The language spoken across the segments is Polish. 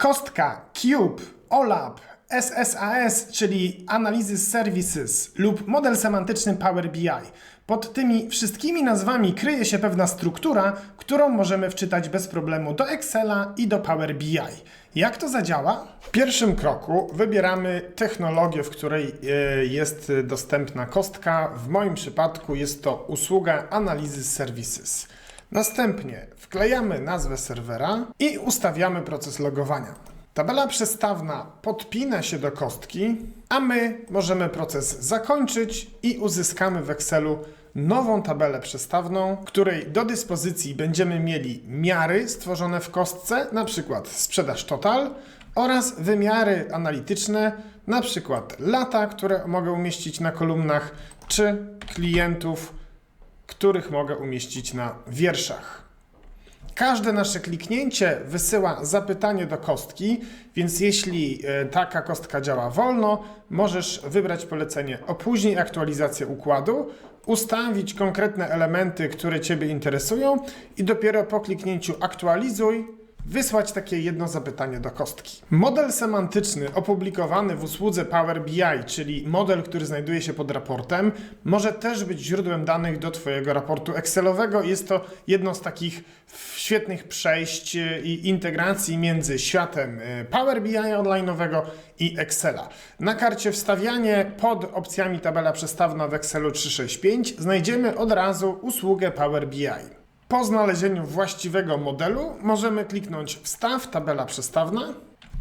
Kostka, Cube, OLAP, SSAS, czyli Analysis Services lub model semantyczny Power BI. Pod tymi wszystkimi nazwami kryje się pewna struktura, którą możemy wczytać bez problemu do Excela i do Power BI. Jak to zadziała? W pierwszym kroku wybieramy technologię, w której e, jest dostępna kostka. W moim przypadku jest to usługa Analysis Services. Następnie wklejamy nazwę serwera i ustawiamy proces logowania. Tabela przestawna podpina się do kostki, a my możemy proces zakończyć i uzyskamy w Excelu nową tabelę przestawną, której do dyspozycji będziemy mieli miary stworzone w kostce, na przykład sprzedaż total oraz wymiary analityczne, na przykład lata, które mogę umieścić na kolumnach, czy klientów, których mogę umieścić na wierszach. Każde nasze kliknięcie wysyła zapytanie do kostki, więc jeśli e, taka kostka działa wolno, możesz wybrać polecenie opóźnij aktualizację układu, ustawić konkretne elementy, które Ciebie interesują i dopiero po kliknięciu aktualizuj wysłać takie jedno zapytanie do kostki. Model semantyczny opublikowany w usłudze Power BI, czyli model, który znajduje się pod raportem, może też być źródłem danych do Twojego raportu Excelowego. Jest to jedno z takich świetnych przejść i integracji między światem e, Power BI online'owego i Excela. Na karcie wstawianie pod opcjami tabela przestawna w Excelu 365 znajdziemy od razu usługę Power BI. Po znalezieniu właściwego modelu możemy kliknąć Wstaw, tabela przestawna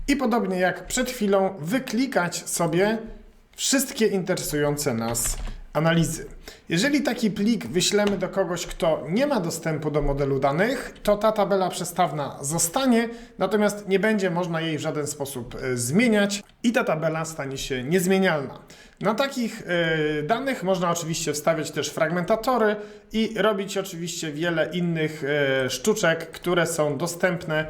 i podobnie jak przed chwilą wyklikać sobie wszystkie interesujące nas analizy. Jeżeli taki plik wyślemy do kogoś, kto nie ma dostępu do modelu danych, to ta tabela przestawna zostanie, natomiast nie będzie można jej w żaden sposób e, zmieniać i ta tabela stanie się niezmienialna. Na takich y, danych można oczywiście wstawiać też fragmentatory i robić oczywiście wiele innych y, sztuczek, które są dostępne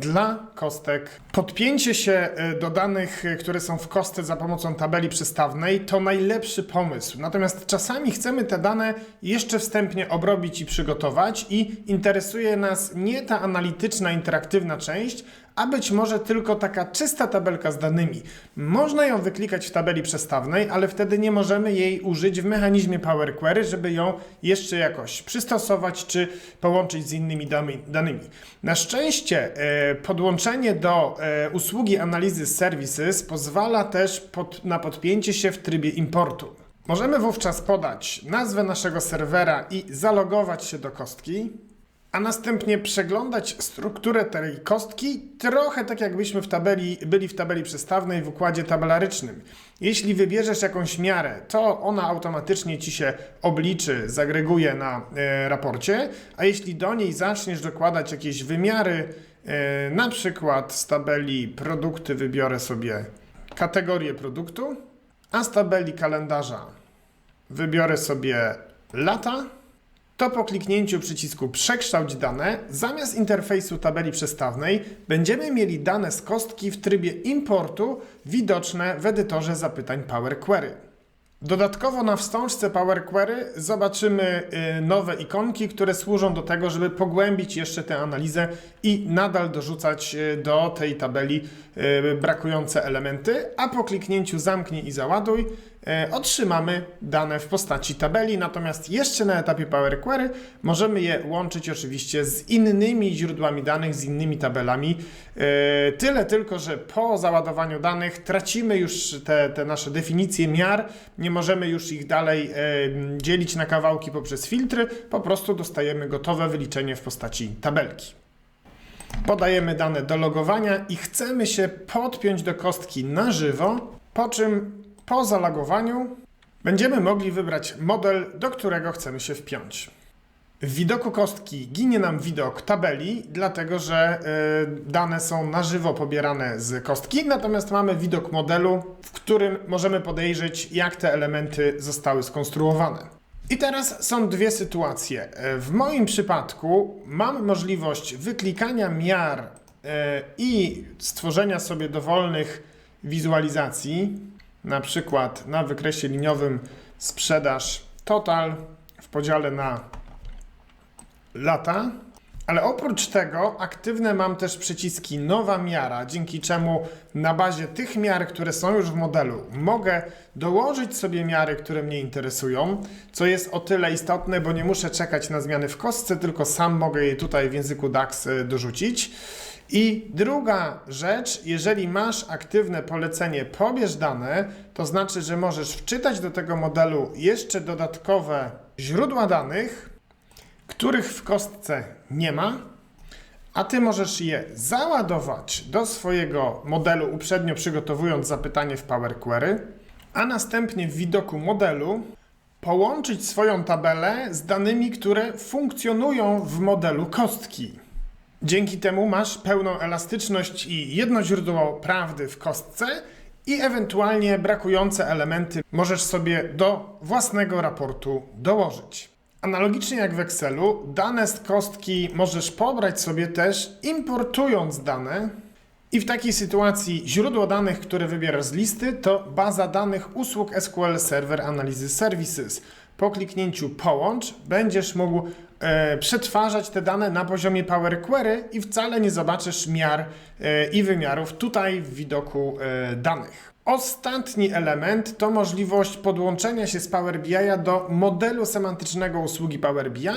dla kostek. Podpięcie się do danych, które są w kostce za pomocą tabeli przystawnej to najlepszy pomysł. Natomiast czasami chcemy te dane jeszcze wstępnie obrobić i przygotować i interesuje nas nie ta analityczna, interaktywna część, a być może tylko taka czysta tabelka z danymi. Można ją wyklikać w tabeli przestawnej, ale wtedy nie możemy jej użyć w mechanizmie Power Query, żeby ją jeszcze jakoś przystosować czy połączyć z innymi danymi. Na szczęście e, podłączenie do e, usługi analizy Services pozwala też pod, na podpięcie się w trybie importu. Możemy wówczas podać nazwę naszego serwera i zalogować się do kostki a następnie przeglądać strukturę tej kostki trochę tak jakbyśmy w tabeli, byli w tabeli przestawnej w układzie tabelarycznym. Jeśli wybierzesz jakąś miarę, to ona automatycznie ci się obliczy, zagreguje na e, raporcie, a jeśli do niej zaczniesz dokładać jakieś wymiary, e, na przykład z tabeli produkty wybiorę sobie kategorię produktu, a z tabeli kalendarza wybiorę sobie lata, to po kliknięciu przycisku Przekształć dane, zamiast interfejsu tabeli przestawnej, będziemy mieli dane z kostki w trybie importu widoczne w edytorze zapytań Power Query. Dodatkowo na wstążce Power Query zobaczymy y, nowe ikonki, które służą do tego, żeby pogłębić jeszcze tę analizę i nadal dorzucać y, do tej tabeli y, brakujące elementy, a po kliknięciu zamknij i załaduj otrzymamy dane w postaci tabeli, natomiast jeszcze na etapie Power Query możemy je łączyć oczywiście z innymi źródłami danych, z innymi tabelami. Tyle tylko, że po załadowaniu danych tracimy już te, te nasze definicje miar, nie możemy już ich dalej e, dzielić na kawałki poprzez filtry, po prostu dostajemy gotowe wyliczenie w postaci tabelki. Podajemy dane do logowania i chcemy się podpiąć do kostki na żywo, po czym po zalogowaniu będziemy mogli wybrać model, do którego chcemy się wpiąć. W widoku kostki ginie nam widok tabeli, dlatego że y, dane są na żywo pobierane z kostki, natomiast mamy widok modelu, w którym możemy podejrzeć, jak te elementy zostały skonstruowane. I teraz są dwie sytuacje. W moim przypadku mam możliwość wyklikania miar y, i stworzenia sobie dowolnych wizualizacji, na przykład na wykresie liniowym sprzedaż total w podziale na lata Ale oprócz tego aktywne mam też przyciski nowa miara, dzięki czemu na bazie tych miar, które są już w modelu, mogę dołożyć sobie miary, które mnie interesują, co jest o tyle istotne, bo nie muszę czekać na zmiany w kostce, tylko sam mogę je tutaj w języku DAX y, dorzucić. I druga rzecz, jeżeli masz aktywne polecenie pobierz dane, to znaczy, że możesz wczytać do tego modelu jeszcze dodatkowe źródła danych, których w kostce nie ma, a ty możesz je załadować do swojego modelu, uprzednio przygotowując zapytanie w Power Query, a następnie w widoku modelu połączyć swoją tabelę z danymi, które funkcjonują w modelu kostki. Dzięki temu masz pełną elastyczność i jedno źródło prawdy w kostce i ewentualnie brakujące elementy możesz sobie do własnego raportu dołożyć. Analogicznie jak w Excelu, dane z kostki możesz pobrać sobie też importując dane i w takiej sytuacji źródło danych, które wybierasz z listy, to baza danych usług SQL Server Analysis Services. Po kliknięciu połącz będziesz mógł e, przetwarzać te dane na poziomie Power Query i wcale nie zobaczysz miar e, i wymiarów tutaj w widoku e, danych. Ostatni element to możliwość podłączenia się z Power BI do modelu semantycznego usługi Power BI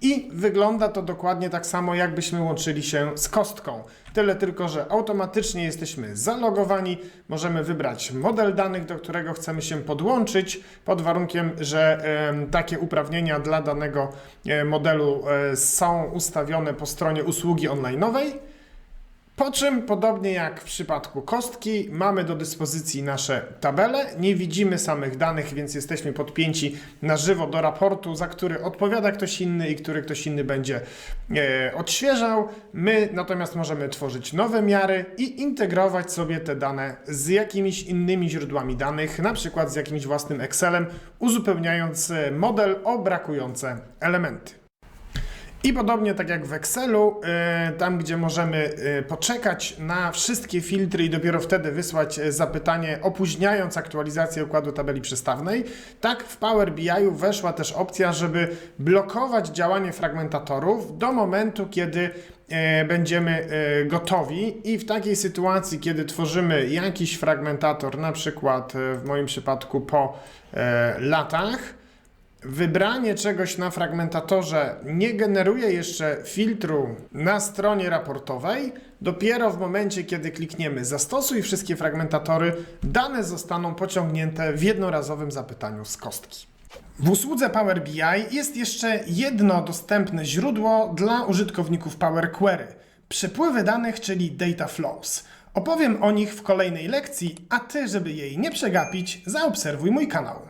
i wygląda to dokładnie tak samo, jakbyśmy łączyli się z kostką. Tyle tylko, że automatycznie jesteśmy zalogowani, możemy wybrać model danych, do którego chcemy się podłączyć, pod warunkiem, że takie uprawnienia dla danego e, modelu e, są ustawione po stronie usługi online'owej. Po czym, podobnie jak w przypadku kostki, mamy do dyspozycji nasze tabele. Nie widzimy samych danych, więc jesteśmy podpięci na żywo do raportu, za który odpowiada ktoś inny i który ktoś inny będzie e, odświeżał. My natomiast możemy tworzyć nowe miary i integrować sobie te dane z jakimiś innymi źródłami danych, na przykład z jakimś własnym Excelem, uzupełniając e, model o brakujące elementy. I podobnie tak jak w Excelu, y, tam gdzie możemy y, poczekać na wszystkie filtry i dopiero wtedy wysłać y, zapytanie, opóźniając aktualizację układu tabeli przystawnej, tak w Power BI weszła też opcja, żeby blokować działanie fragmentatorów do momentu, kiedy będziemy gotowi. I w takiej sytuacji, kiedy tworzymy jakiś fragmentator, na przykład w moim przypadku po latach, Wybranie czegoś na fragmentatorze nie generuje jeszcze filtru na stronie raportowej. Dopiero w momencie, kiedy klikniemy Zastosuj wszystkie fragmentatory, dane zostaną pociągnięte w jednorazowym zapytaniu z kostki. W usłudze Power BI jest jeszcze jedno dostępne źródło dla użytkowników Power Query przepływy danych, czyli data flows. Opowiem o nich w kolejnej lekcji, a ty, żeby jej nie przegapić, zaobserwuj mój kanał.